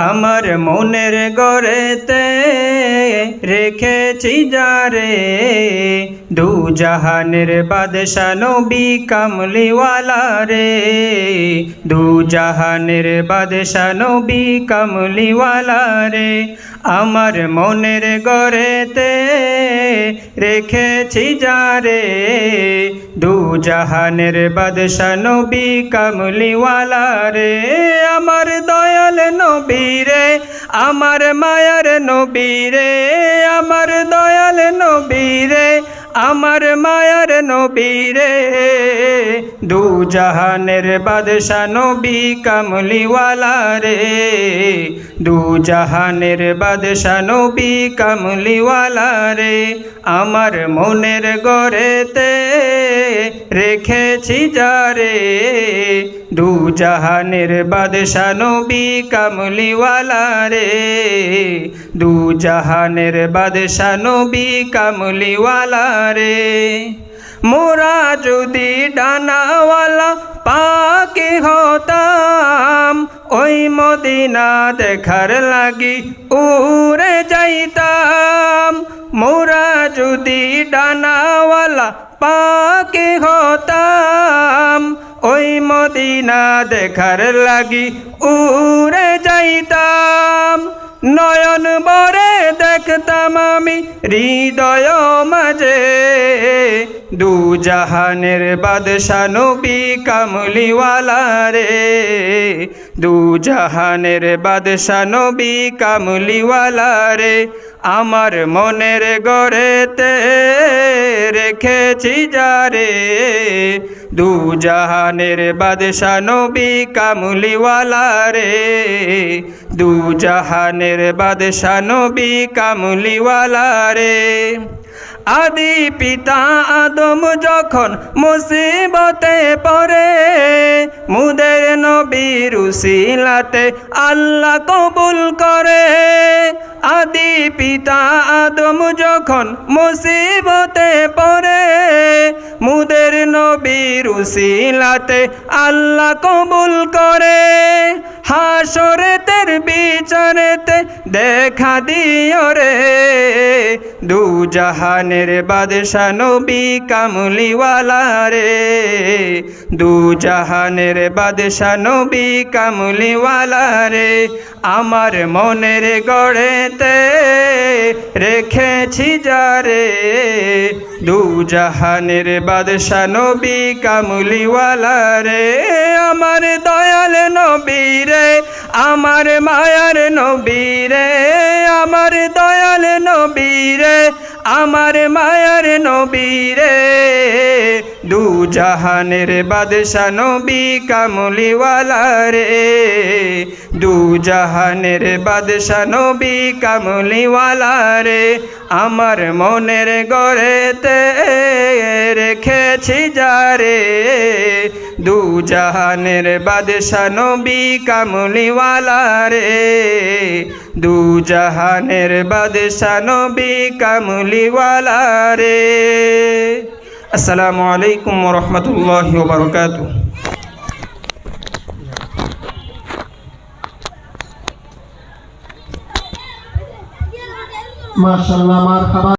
আমার মনের গড়েতে রেখেছি যারে দু জাহানের বাদশা কামলিওয়ালা রে। দু জাহানের বাদশা কামলিওয়ালা রে। আমার মনের গড়েতে রেখেছি যারে দু জাহানের বাদশা কামলিওয়ালা রে। আমার দয়াল নবী রে, আমার মায়ার নবী রে। আমার দয়াল নবী রে আমার মায়ার নবী রে। দু জাহানের বাদশা নবী কামলিওয়ালা রে। দু জাহানের বাদশা নবী কামলিওয়ালা রে। আমার মনের গড়েতে রেখেছি যারে দু জাহানের বাদশা নবী কামলিওয়ালা রে। দু জাহানের বাদশা নবী কামলিওয়ালা রে। মোরা যদি ডানাওয়ালা পাকে হতাম, ওই মদিনা দেখার লাগি উড়ে যাইতাম। মোরা যদি ডানাওয়ালা পাকে হতাম, ওই মদিনা দেখার লাগি উড়ে যাইতাম। নয়ন বরে দেখতাম আমি হৃদয় মাঝে। দু জাহানের বাদশা নবী কামলিওয়ালা রে। দু জাহানের বাদশা নবী কামলিওয়ালা রে। আমার মনের গড়েতে রেখেছি যারে দু জাহানের বাদশা নবী কামলিওয়ালা রে। দু জাহানের বাদশা নবী কামলিওয়ালা রে। আদি পিতা আদম যখন মুসিবতে পড়ে, মুদের নবীর উসিলাতে আল্লাহ কবুল করে। আদি পিতা আদম যখন মুসিবতে পরে মুদের নবীর উসিলাতে আল্লাহ কবুল করে। হাসরেতের বিচারেতে দেখা দিও রে। দু জাহানের বাদশা নবী কামলিওয়ালা রে। দু জাহানের বাদশা নবী কামলিওয়ালা রে। আমার মনের গড়েতে রেখেছি যারে দু জাহানের বাদশা নবী কামলিওয়ালা রে, আমার দয়াল নবী রে, আমার মায়ার নবী রে, আমার দয়াল নবী রে, আমার মায়ার নবী রে। দু জাহানের বাদশা নবী কামলিওয়ালা রে, দু জাহানের বাদশা নবী কামলিওয়ালা রে, আমার মনের গড়েতে রেখেছি যারে দু জাহানের বাদশা নবী কামলিওয়ালা রে। দু জাহানের বাদশা নবী কামলিওয়ালা রে। আসসালামু আলাইকুম রহমতুল্লাহ বারকাতু মাশাআল্লাহ, মারহাবা।